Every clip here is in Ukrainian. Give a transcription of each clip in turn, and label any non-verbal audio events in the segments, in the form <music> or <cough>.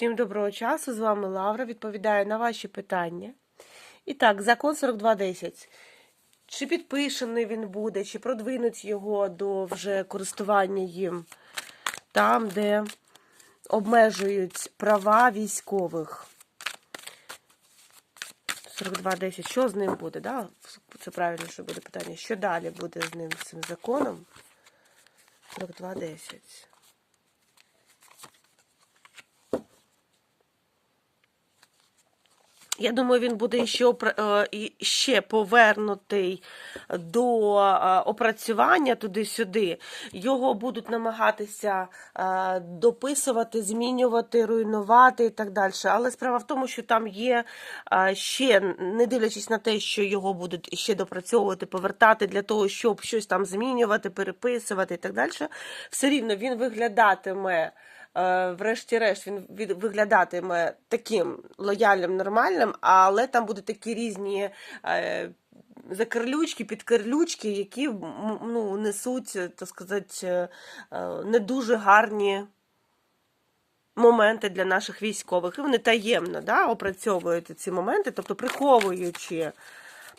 Всім доброго часу, з вами Лавра. Відповідаю на ваші питання. І так, закон 4210. Чи підпишений він буде, чи продвинуть його до вже користування їм там, де обмежують права військових. 4210. Що з ним буде? Да? Це правильніше буде питання. Що далі буде з ним, з цим законом? 4210. Я думаю, він буде ще, е, ще повернутий до е, опрацювання туди-сюди. Його будуть намагатися е, дописувати, змінювати, руйнувати і так далі. Але справа в тому, що там є ще, не дивлячись на те, що його будуть ще допрацьовувати, повертати для того, щоб щось там змінювати, переписувати і так далі, все рівно він виглядатиме. Е, врешті-решт він виглядатиме таким лояльним, нормальним, але там будуть такі різні е, закарлючки, підкарлючки, які ну, несуть, так сказати, е, не дуже гарні моменти для наших військових. І вони таємно да, опрацьовують ці моменти, тобто приховуючи,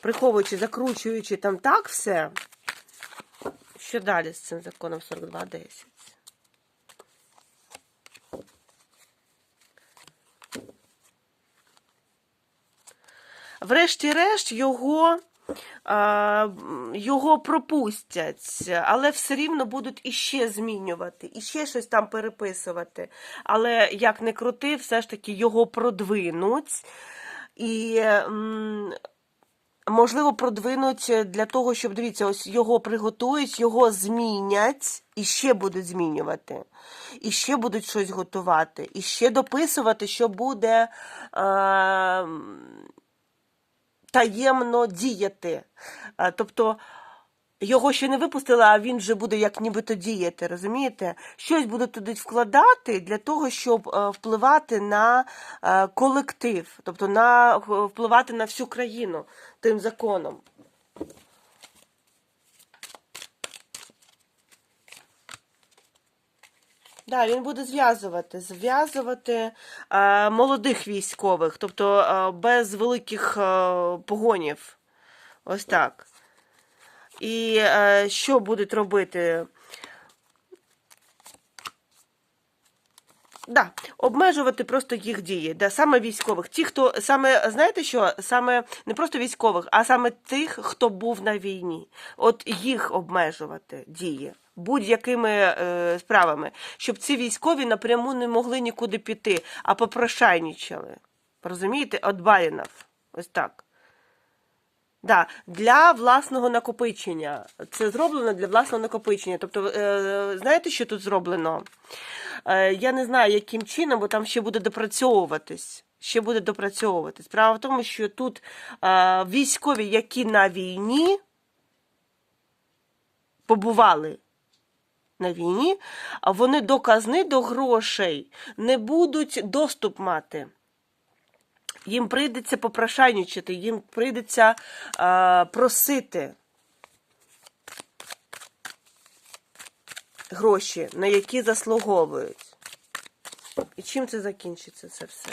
приховуючи, закручуючи там так все. Що далі з цим законом 42.10? Врешті-решт його, а, його пропустять, але все рівно будуть іще змінювати, іще щось там переписувати. Але як не крути, все ж таки його продвинуть. І можливо, продвинуть для того, щоб дивіться, ось його приготують, його змінять і ще будуть змінювати, і ще будуть щось готувати, і ще дописувати, що буде. Е, таємно діяти. Тобто його ще не випустили, а він вже буде як нібито діяти, розумієте? Щось будуть туди вкладати для того, щоб е, впливати на е, колектив, тобто на впливати на всю країну тим законом. Да, він буде зв'язувати, зв'язувати е, молодих військових, тобто е, без великих е, погонів. Ось так. І е, що будуть робити? Да, обмежувати просто їх дії, да, саме військових. Ті, хто саме, знаєте що, саме не просто військових, а саме тих, хто був на війні. От їх обмежувати дії будь-якими е, справами, щоб ці військові напряму не могли нікуди піти, а попрошайнічали. Розумієте? От Барінов. Ось так. Да, для власного накопичення. Це зроблено для власного накопичення. Тобто, е, знаєте, що тут зроблено? Е, я не знаю, яким чином, бо там ще буде допрацьовуватись. Ще буде допрацьовуватись. Справа в тому, що тут е, військові, які на війні побували на війні, вони до казни, до грошей не будуть доступ мати. Їм прийдеться попрошайничати, їм прийдеться а, просити гроші, на які заслуговують. І чим це закінчиться це все?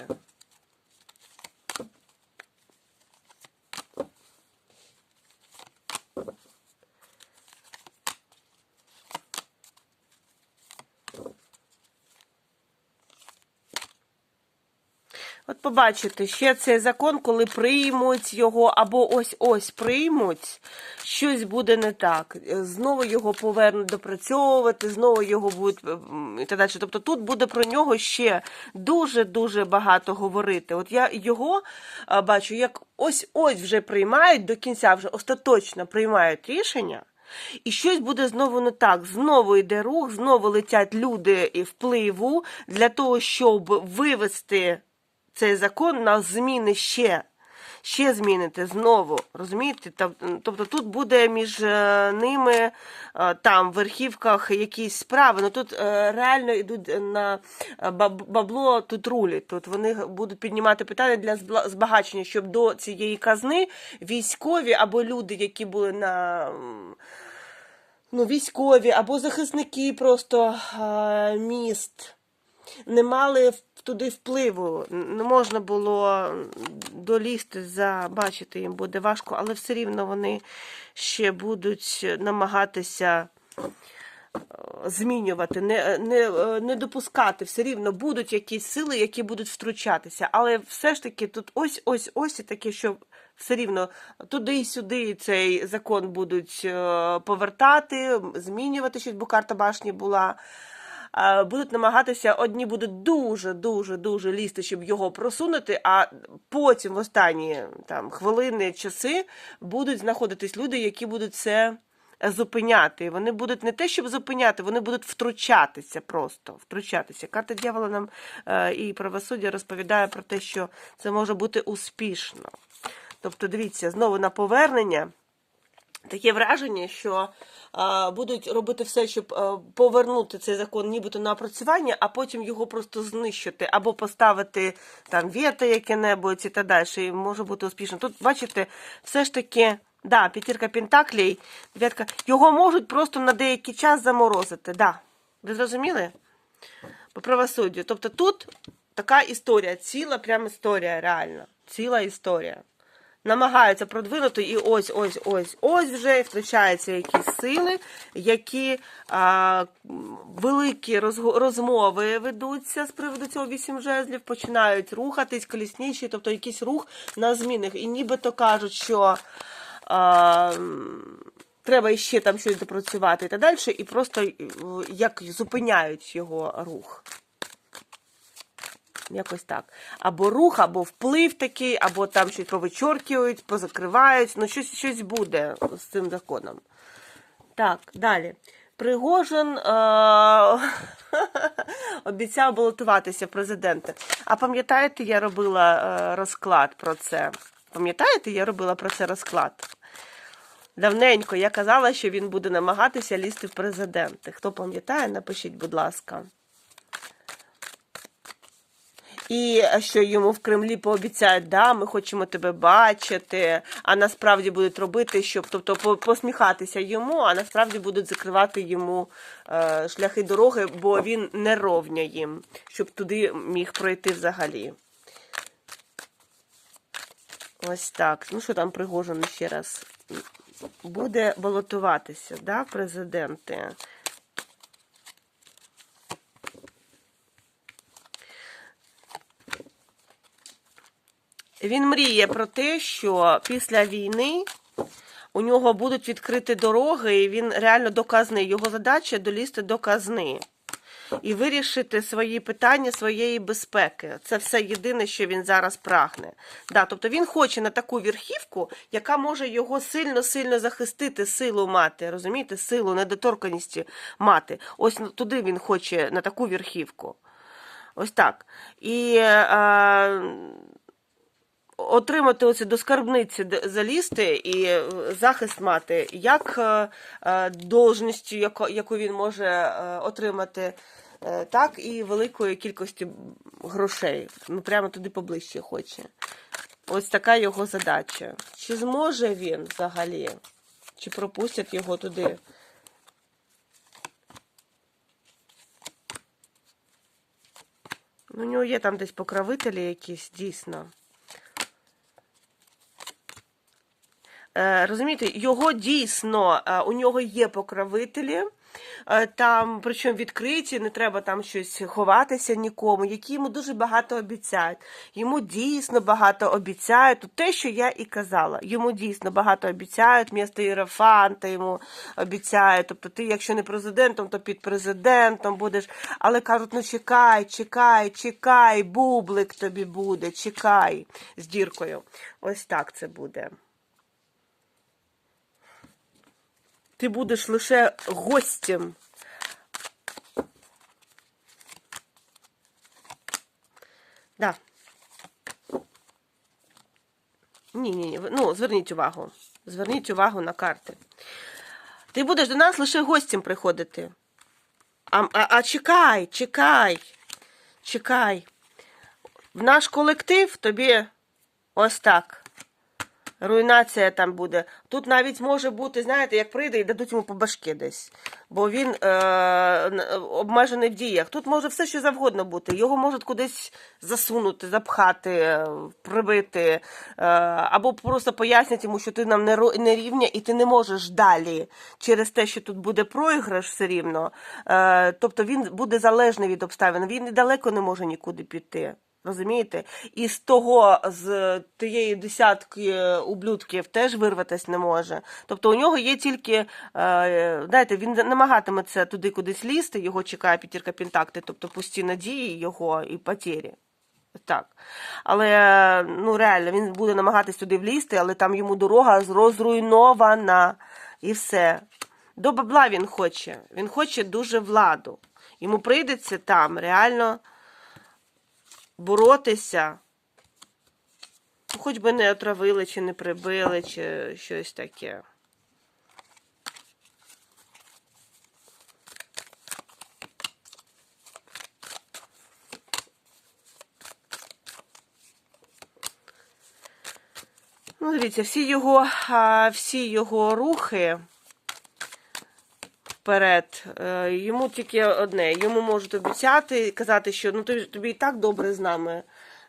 От побачите, ще цей закон, коли приймуть його, або ось-ось приймуть, щось буде не так. Знову його повернуть допрацьовувати, знову його будуть і так далі. Тобто тут буде про нього ще дуже-дуже багато говорити. От я його бачу, як ось-ось вже приймають до кінця, вже остаточно приймають рішення. І щось буде знову не так. Знову йде рух, знову летять люди і впливу для того, щоб вивести цей закон на зміни ще. Ще змінити знову, розумієте? Тобто тут буде між е, ними е, там в верхівках якісь справи. Ну тут е, реально йдуть на бабло тут рулять. Тут вони будуть піднімати питання для збагачення, щоб до цієї казни військові або люди, які були на ну, військові, або захисники просто міст не мали туди впливу. Не можна було долізти за, бачите, їм буде важко, але все рівно вони ще будуть намагатися змінювати, не, не, е, не допускати. Все рівно будуть якісь сили, які будуть втручатися. Але все ж таки тут ось ось ось і таке, що все рівно туди і сюди цей закон будуть е, повертати, змінювати щось, бо карта башні була. Будуть намагатися, одні будуть дуже, дуже, дуже лізти, щоб його просунути, а потім в останні там хвилини, часи будуть знаходитись люди, які будуть це зупиняти. Вони будуть не те, щоб зупиняти, вони будуть втручатися просто. Втручатися. Карта дьявола нам е, і правосуддя розповідає про те, що це може бути успішно. Тобто, дивіться, знову на повернення. Таке враження, що будуть робити все, щоб повернути цей закон нібито на опрацювання, а потім його просто знищити або поставити там вето яке-небудь і так далі. І може бути успішно. Тут, бачите, все ж таки, да, п'ятірка пентаклей, дев'ятка, його можуть просто на деякий час заморозити. Да. Ви зрозуміли? По правосуддю. Тобто тут така історія, ціла прям історія, реально. Ціла історія намагаються продвинути, і ось, ось, ось, ось вже втрачаються якісь сили, які а, великі розмови ведуться з приводу цього вісім жезлів, починають рухатись, колісніші, тобто якийсь рух на змінах. І нібито кажуть, що а, треба іще там щось допрацювати і так далі, і просто як зупиняють його рух. Якось так. Або рух, або вплив такий, або там щось повичоркують, позакривають. Ну, щось, щось буде з цим законом. Так, далі. Пригожин е- <laughs> обіцяв балотуватися в президенти. А пам'ятаєте, я робила е, розклад про це? Пам'ятаєте, я робила про це розклад? Давненько я казала, що він буде намагатися лізти в президенти. Хто пам'ятає, напишіть, будь ласка. І що йому в Кремлі пообіцяють, да, ми хочемо тебе бачити, а насправді будуть робити, щоб тобто посміхатися йому, а насправді будуть закривати йому е, шляхи дороги, бо він не ровня їм, щоб туди міг пройти взагалі. Ось так. Ну що там Пригожин ще раз? Буде балотуватися, да, президенти. Він мріє про те, що після війни у нього будуть відкриті дороги, і він реально до казни. Його задача долізти до казни і вирішити свої питання своєї безпеки. Це все єдине, що він зараз прагне. Да, тобто він хоче на таку верхівку, яка може його сильно-сильно захистити, силу мати. Розумієте, силу, недоторканість мати. Ось туди він хоче на таку верхівку. Ось так. І е, отримати оці до скарбниці залізти і е, захист мати, як е, е, должністю, яку він може отримати, так і великої кількості грошей. Ну, прямо туди поближче хоче. Ось така його задача. Чи зможе він взагалі? Чи пропустять його туди? Ну, У нього є там десь покровителі якісь, дійсно. Розумієте, його дійсно, е, у нього є покровителі, е, там, причому відкриті, не треба там щось ховатися нікому, які йому дуже багато обіцяють. Йому дійсно багато обіцяють. Те, що я і казала. Йому дійсно багато обіцяють, місто Єрофанта йому обіцяють. Тобто ти, якщо не президентом, то під президентом будеш. Але кажуть, ну чекай, чекай, чекай, бублик тобі буде, чекай з діркою. Ось так це буде. Ти будеш лише гостем. Да. Ні, ні, ні. Ну, зверніть увагу. Зверніть увагу на карти. Ти будеш до нас лише гостем приходити. А, а, а чекай, чекай, чекай. В наш колектив тобі ось так. Руйнація там буде. Тут навіть може бути, знаєте, як прийде і дадуть йому по башки десь. Бо він е, обмежений в діях. Тут може все, що завгодно бути. Його можуть кудись засунути, запхати, е, прибити. Е, або просто пояснять йому, що ти нам не, не рівня і ти не можеш далі через те, що тут буде проіграш все рівно. Е, тобто він буде залежний від обставин. Він і далеко не може нікуди піти. Розумієте? І з того, з тієї десятки е, ублюдків теж вирватися не може. Тобто у нього є тільки, е, знаєте, він намагатиметься туди кудись лізти, його чекає п'ятірка пентакти, тобто пусті надії його і потері. Так. Але ну реально він буде намагатись туди влізти, але там йому дорога розруйнована. І все. До бабла він хоче. Він хоче дуже владу. Йому прийдеться там реально боротися. Хоч би не отравили, чи не прибили, чи щось таке. Ну, дивіться, всі його, всі його рухи вперед, е, йому тільки одне. Йому можуть обіцяти, казати, що ну тобі, і так добре з нами.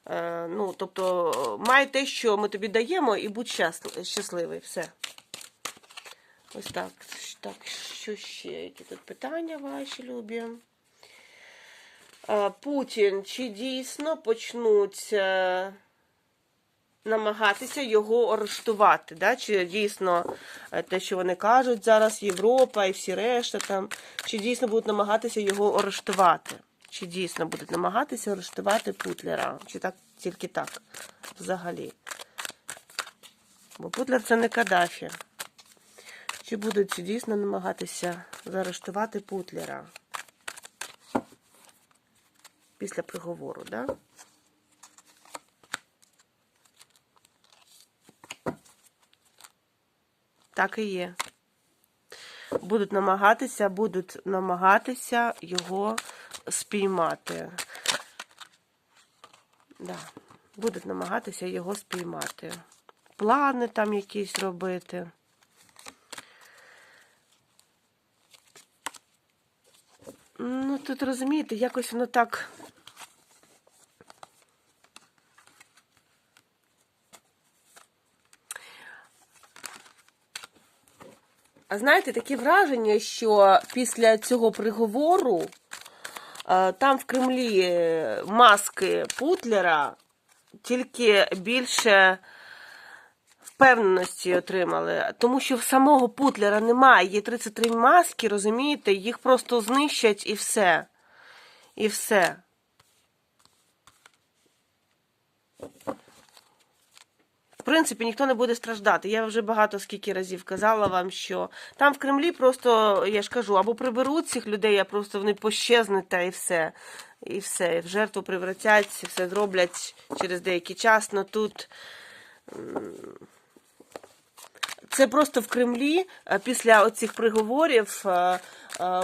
Е, Ну, тобто, май те, що ми тобі даємо, і будь щасл- щасливий. Все. Ось так. Так, що ще? Які тут питання ваші любі? Е, Путін, чи дійсно почнуть е, намагатися його арештувати? Да? Чи дійсно е, те, що вони кажуть зараз, Європа і всі решта там, чи дійсно будуть намагатися його арештувати? Чи дійсно будуть намагатися арештувати Путлера? Чи так тільки так взагалі? Бо Путлер це не Каддафі. Чи будуть дійсно намагатися заарештувати Путлера після приговору, да? Так і є. Будуть намагатися, будуть намагатися його спіймати. Да. Будуть намагатися його спіймати. Плани там якісь робити. Ну, тут розумієте, якось воно так. А знаєте, таке враження, що після цього приговору е, там в Кремлі е, маски Путлера тільки більше впевненості отримали. Тому що в самого Путлера немає. Є 33 маски, розумієте, їх просто знищать і все. І все. Принципі, ніхто не буде страждати. Я вже багато скільки разів казала вам, що там в Кремлі просто, я ж кажу, або приберуть цих людей, а просто вони пощезнуть та і все. І все. І в жертву превратять, все зроблять через деякий час. Но тут це просто в Кремлі після оцих приговорів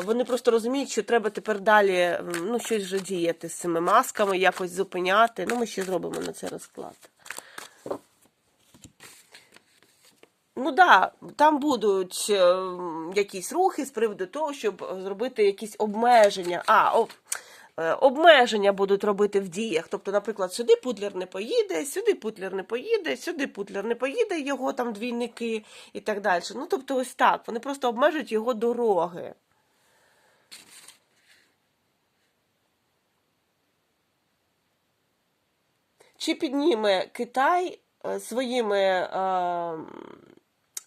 вони просто розуміють, що треба тепер далі ну, щось вже діяти з цими масками, якось зупиняти. Ну, ми ще зробимо на це розклад. Ну да, там будуть е, якісь рухи з приводу того, щоб зробити якісь обмеження. А, о, е, обмеження будуть робити в діях. Тобто, наприклад, сюди Путлер не поїде, сюди Путлер не поїде, сюди Путлер не поїде, його там двійники і так далі. Ну, тобто, ось так. Вони просто обмежують його дороги. Чи підніме Китай е, своїми е,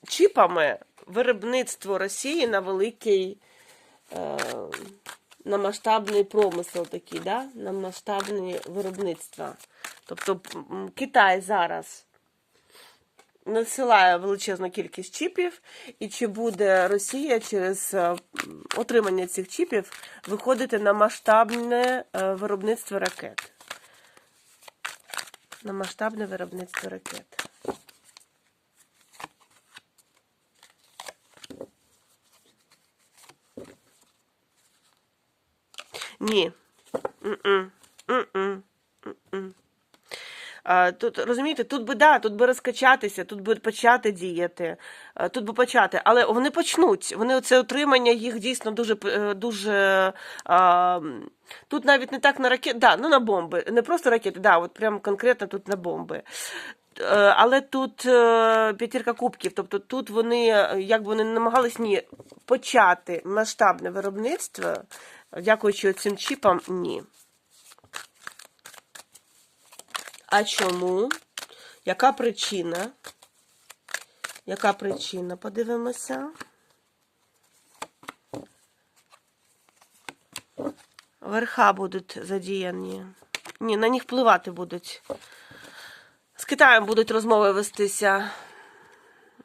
чіпами виробництво Росії на великий, е, на масштабний промисел такий, да? на масштабне виробництво. Тобто Китай зараз насилає величезну кількість чіпів, і чи буде Росія через е, отримання цих чіпів виходити на масштабне е, виробництво ракет? На масштабне виробництво ракет. Ні. Тут розумієте, тут би да, тут би розкачатися, тут би почати діяти, тут би почати, але вони почнуть. Вони це отримання їх дійсно дуже е, дуже. А, Тут навіть не так на ракети, да, ну на бомби, не просто ракети, да, от прям конкретно тут на бомби. Е, Але тут е, п'ятірка кубків, тобто тут вони, як би вони намагались ні почати масштабне виробництво, дякуючи цим чіпам, ні. А чому? Яка причина? Яка причина? Подивимося. Верха будуть задіяні. Ні, на них впливати будуть. З Китаєм будуть розмови вестися.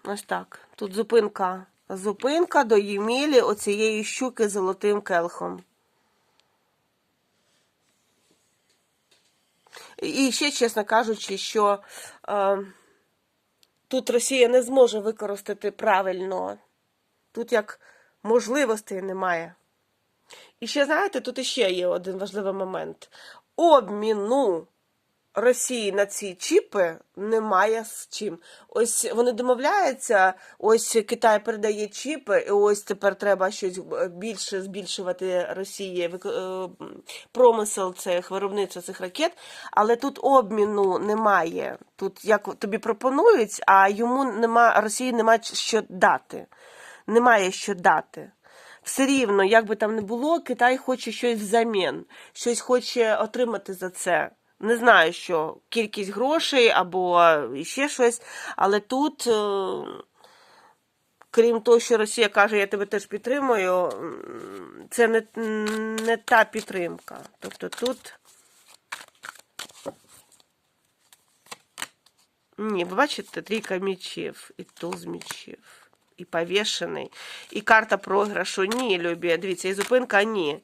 Ось так. Тут зупинка. Зупинка до Ємілі оцієї щуки золотим келхом. І ще, чесно кажучи, що е, тут Росія не зможе використати правильно. Тут як можливостей немає. І ще, знаєте, тут іще є один важливий момент. Обміну Росії на ці чіпи немає з чим. Ось вони домовляються, ось Китай передає чіпи, і ось тепер треба щось більше збільшувати Росії е, промисел цих виробництва цих ракет, але тут обміну немає. Тут як тобі пропонують, а йому нема Росії немає що дати. Немає що дати. Все рівно, як би там не було, Китай хоче щось взамін, щось хоче отримати за це. Не знаю, що кількість грошей або ще щось, але тут, е, крім того, що Росія каже, я тебе теж підтримую, це не, не та підтримка. Тобто тут. Ні, ви бачите, трійка мічів і туз мічів, і повішений, і карта програшу. Ні, любі, дивіться, і зупинка ні.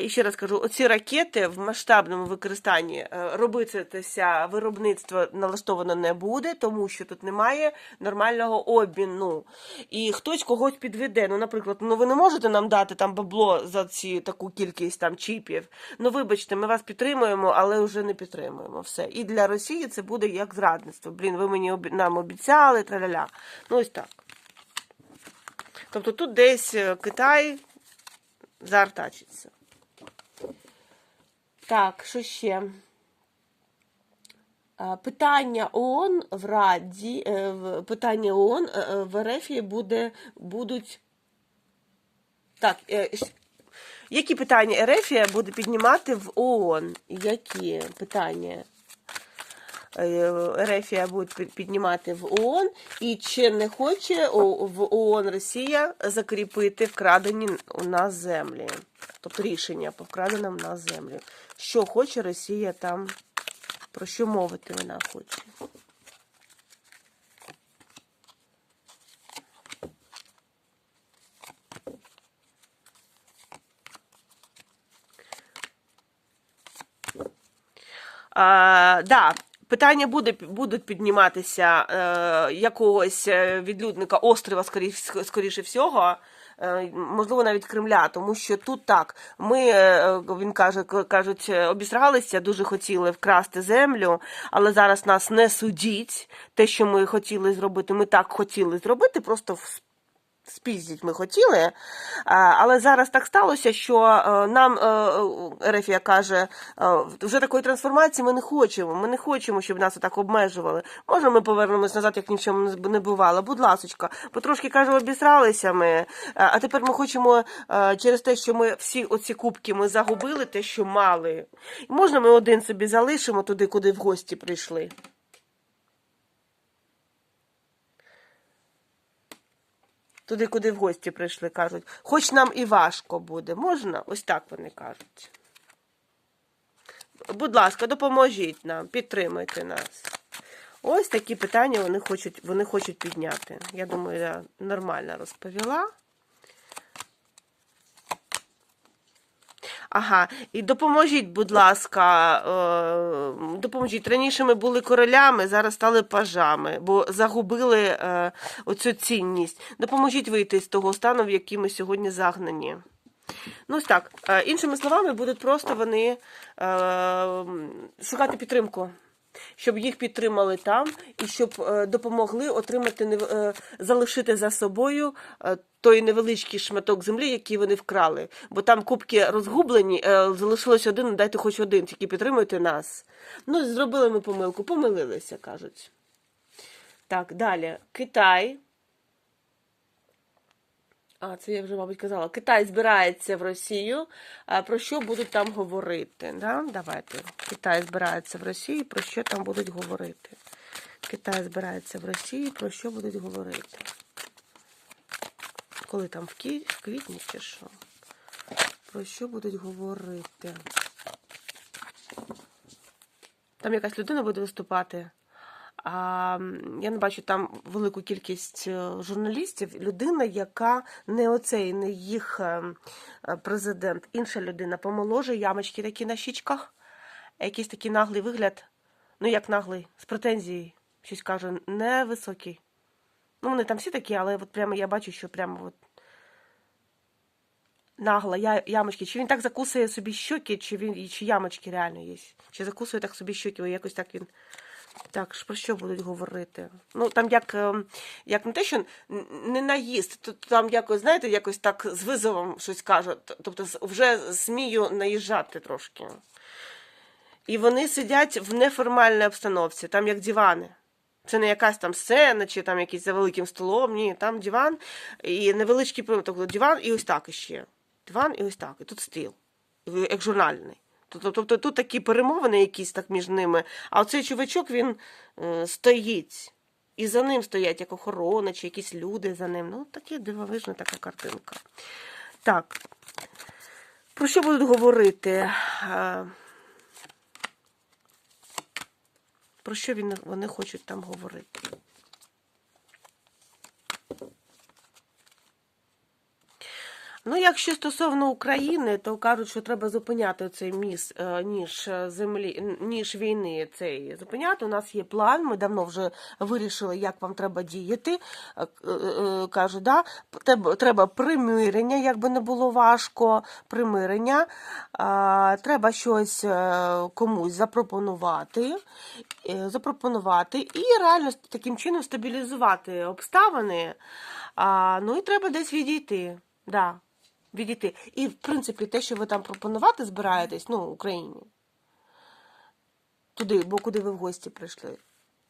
І ще раз кажу, оці ракети в масштабному використанні е, робитися виробництво налаштовано не буде, тому що тут немає нормального обміну. І хтось когось підведе. Ну, наприклад, ну ви не можете нам дати там бабло за ці таку кількість там чіпів. Ну, вибачте, ми вас підтримуємо, але вже не підтримуємо. Все. І для Росії це буде як зрадництво. Блін, ви мені обі- нам обіцяли, траля-ля. Ну, ось так. Тобто тут десь е, Китай заартачиться. Так, що ще? Питання ООН в Раді, е, питання ООН е, е, в РФ буде, будуть. Так, е, які питання РФ буде піднімати в ООН? Які питання? Ерефія буде під- піднімати в ООН, і чи не хоче в ООН Росія закріпити вкрадені у нас землі, тобто рішення по вкраденим у нас землі. Що хоче Росія там, про що мовити вона хоче? А, да, питання буде, будуть підніматися е, якогось е, відлюдника острова, скоріше, скоріше всього. е, Можливо, навіть Кремля, тому що тут так. Ми, е, він каже, кажуть, обісрагалися, дуже хотіли вкрасти землю, але зараз нас не судіть. Те, що ми хотіли зробити, ми так хотіли зробити, просто в спіздіть ми хотіли, але зараз так сталося, що е, нам е, Ерефія каже, е, вже такої трансформації ми не хочемо. Ми не хочемо, щоб нас так обмежували. Може, ми повернемось назад, як ні в чому не- бувало. Будь ласочка, потрошки каже, обісралися ми. е, А тепер ми хочемо е, через те, що ми всі оці кубки ми загубили, те, що мали. Можна ми один собі залишимо туди, куди в гості прийшли. Туди, куди в гості прийшли, кажуть. Хоч нам і важко буде. Можна? Ось так вони кажуть. Будь ласка, допоможіть нам, підтримайте нас. Ось такі питання вони хочуть, вони хочуть підняти. Я думаю, я нормально розповіла. Ага, і допоможіть, будь ласка, е, допоможіть. Раніше ми були королями, зараз стали пажами, бо загубили е, оцю цінність. Допоможіть вийти з того стану, в який ми сьогодні загнані. Ну, ось так. Е, іншими словами, будуть просто вони шукати підтримку. Щоб їх підтримали там і щоб е, допомогли отримати е, залишити за собою е, той невеличкий шматок землі, який вони вкрали. Бо там кубки розгублені, залишилось один, дайте хоч один, тільки підтримуйте нас. Ну, зробили ми помилку, помилилися, кажуть. Так, далі. Китай. А, це я вже, мабуть, казала. Китай збирається в Росію. Про що будуть там говорити? Да? Давайте. Китай збирається в Росію, про що там будуть говорити? Китай збирається в Росії, про що будуть говорити? Коли там в, кі... в квітні чи що? Про що будуть говорити? Там якась людина буде виступати. А я не бачу там велику кількість е, журналістів. Людина, яка не оцей, не їх е, е, президент, інша людина помоложе, ямочки такі на щічках, якийсь такий наглий вигляд. Ну, як наглий, з претензією, щось каже, невисокий. Ну, вони там всі такі, але от прямо я бачу, що прямо от нагла я, ямочки. Чи він так закусує собі щоки, чи він чи ямочки реально є? Чи закусує так собі щоки, бо якось так він. Так, про що будуть говорити? Ну, там як, ем, як не те, що не наїзд, то там якось, знаєте, якось так з визовом щось кажуть. Тобто вже смію наїжджати трошки. І вони сидять в неформальній обстановці, там як дивани. Це не якась там сцена, чи там якийсь за великим столом. Ні, там диван і невеличкий тобто диван, і ось так іще. Диван і ось так. І тут стіл, як журнальний. Тобто, тобто тут такі перемовини якісь так між ними, а оцей чувачок він е, стоїть. І за ним стоять як охорона, чи якісь люди за ним. Ну, таке дивовижна така картинка. Так. Про що будуть говорити? Е, Про що він, вони хочуть там говорити? Ну, якщо стосовно України, то кажуть, що треба зупиняти цей міс, е, ніж е, землі, ніж війни цей зупиняти. У нас є план. Ми давно вже вирішили, як вам треба діяти. Е, Кажуть, да, треба, примирення, як би не було важко. Примирення. Треба щось комусь запропонувати, запропонувати і реально таким чином стабілізувати обставини. Ну і треба десь відійти. Да відійти. І, в принципі, те, що ви там пропонувати збираєтесь, ну, Україні, туди, бо куди ви в гості прийшли,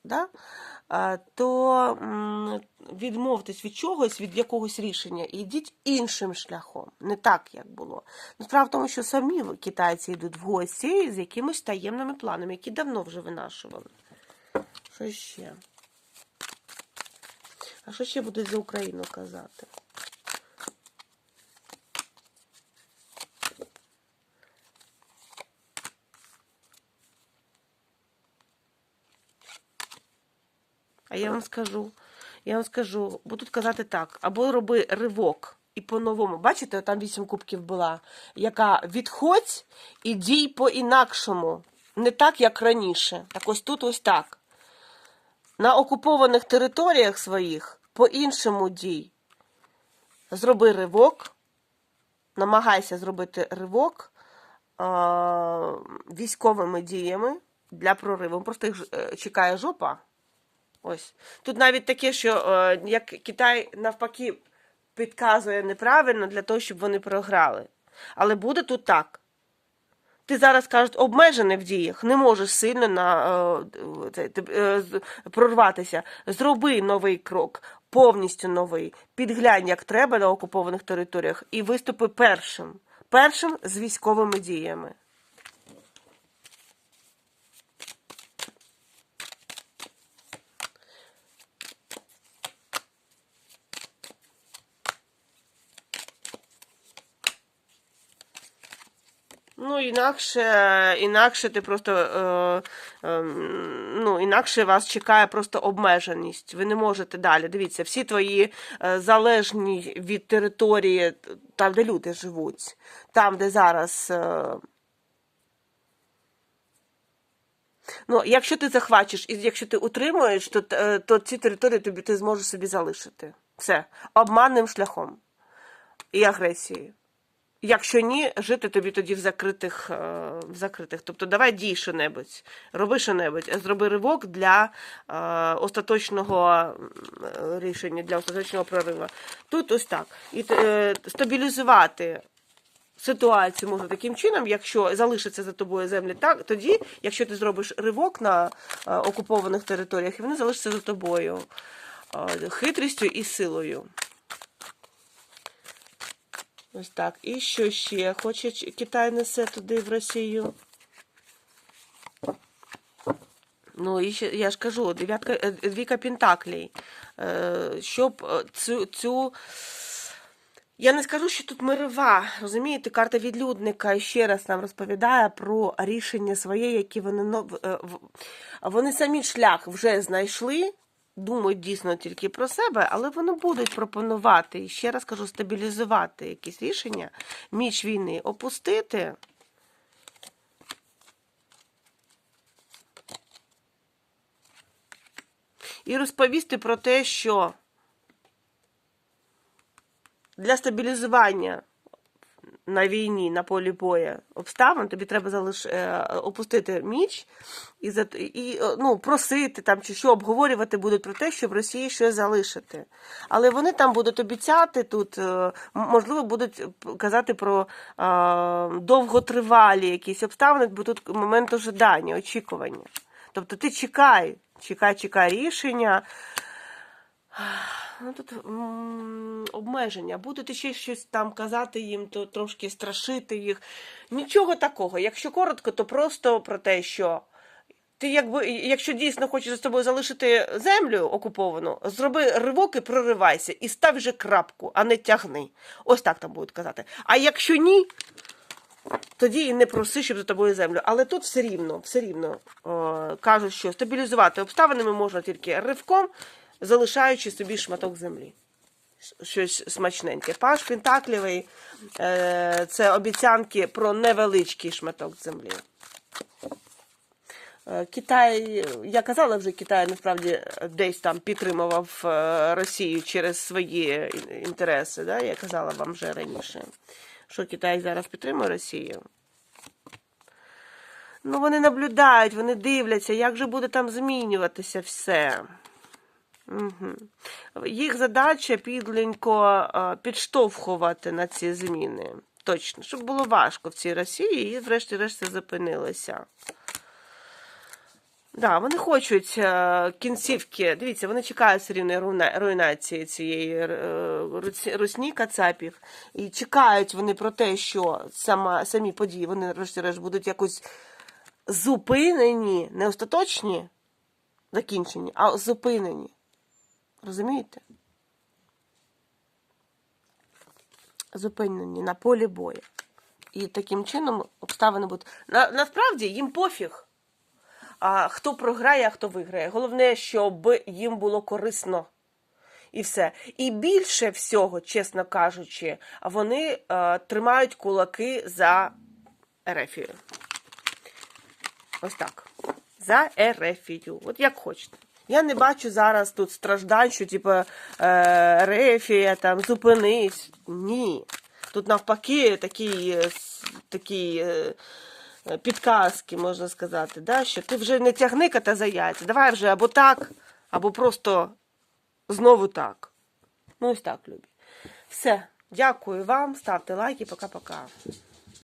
да? то відмовтесь від чогось, від якогось рішення, і йдіть іншим шляхом, не так, як було. Ну, справа в тому, що самі китайці йдуть в гості з якимось таємними планами, які давно вже винашували. Що ще? А що ще будуть за Україну казати? А я вам скажу, я вам скажу, будуть казати так, або роби ривок і по-новому. Бачите, там вісім кубків була, яка відходь і дій по-інакшому. Не так, як раніше. Так ось тут ось так. На окупованих територіях своїх по-іншому дій. Зроби ривок, намагайся зробити ривок е- військовими діями для прориву. Просто їх е, чекає жопа. Ось. Тут навіть таке, що е, як Китай навпаки підказує неправильно для того, щоб вони програли. Але буде тут так. Ти зараз кажуть, обмежений в діях, не можеш сильно на, е, це, е, прорватися. Зроби новий крок, повністю новий. Підглянь, як треба на окупованих територіях, і виступи першим. Першим з військовими діями. Ну, інакше, інакше ти просто е, е, ну, інакше вас чекає просто обмеженість. Ви не можете далі. Дивіться, всі твої е, залежні від території, там, де люди живуть, там, де зараз. Е, Ну, якщо ти захвачиш і якщо ти утримуєш, то, е, то ці території тобі ти зможеш собі залишити. Все. Обманним шляхом і агресією. Якщо ні, жити тобі тоді в закритих, е, в закритих. Тобто давай дій що-небудь, роби що-небудь, зроби ривок для е, остаточного рішення, для остаточного прориву. Тут ось так. І е, стабілізувати ситуацію можна таким чином, якщо залишиться за тобою землі, так тоді, якщо ти зробиш ривок на е, окупованих територіях, і вони залишаться за тобою е, хитрістю і силою. Ось так. І що ще? Хоче Китай несе туди в Росію. Ну, і ще, я ж кажу, дев'ятка, е, двійка Пентаклей. Е, Щоб е, цю, цю. Я не скажу, що тут мирова. Розумієте, карта відлюдника ще раз нам розповідає про рішення своє, які вони вони самі шлях вже знайшли. Думають дійсно тільки про себе, але вони будуть пропонувати, ще раз кажу, стабілізувати якісь рішення, міч війни опустити. І розповісти про те, що для стабілізування на війні, на полі боя обставин, тобі треба залиш... е, опустити міч і, і ну, просити там чи що обговорювати будуть про те, щоб Росії щось залишити. Але вони там будуть обіцяти тут, е, можливо, будуть казати про е, довготривалі якісь обставини, бо тут момент ожидання, очікування. Тобто ти чекай, чекай, чекай рішення. Ну, тут обмеження. Будете ще щось там казати їм, то трошки страшити їх. Нічого такого. Якщо коротко, то просто про те, що ти, якби, якщо дійсно хочеш за собою залишити землю окуповану, зроби ривок і проривайся, і став вже крапку, а не тягни. Ось так там будуть казати. А якщо ні, тоді і не проси, щоб за тобою землю. Але тут все рівно, все рівно е, кажуть, що стабілізувати обставинами можна тільки ривком, залишаючи собі шматок землі. Щось смачненьке. Паш Пентаклівий е, це обіцянки про невеличкий шматок землі. Е, Китай, я казала вже, Китай насправді десь там підтримував е, Росію через свої інтереси. Да? Я казала вам вже раніше, що Китай зараз підтримує Росію. Ну, вони наблюдають, вони дивляться, як же буде там змінюватися все. Угу. Їх задача підленько е, підштовхувати на ці зміни. Точно, щоб було важко в цій Росії і, врешті-решт, це зупинилося. Да, вони хочуть е, кінцівки. Дивіться, вони чекають все рівно руйнації цієї е, русні кацапів. І чекають вони про те, що сама, самі події вони, врешті-решт, будуть якось зупинені, не остаточні, закінчені, а зупинені. Розумієте? Зупинені на полі бою. І таким чином обставини будуть. На, насправді їм пофіг а, хто програє, а хто виграє. Головне, щоб їм було корисно. І все. І більше всього, чесно кажучи, вони е, тримають кулаки за Ерефію. Ось так. За Ерефію. От як хочете. Я не бачу зараз тут страждань, що типу е, Ерефія, там зупинись. Ні. Тут навпаки такі, е, такі е, підказки, можна сказати, да? що ти вже не тягни кота за яйця. Давай вже або так, або просто знову так. Ну, ось так, любі. Все. Дякую вам. Ставте лайки. Пока-пока.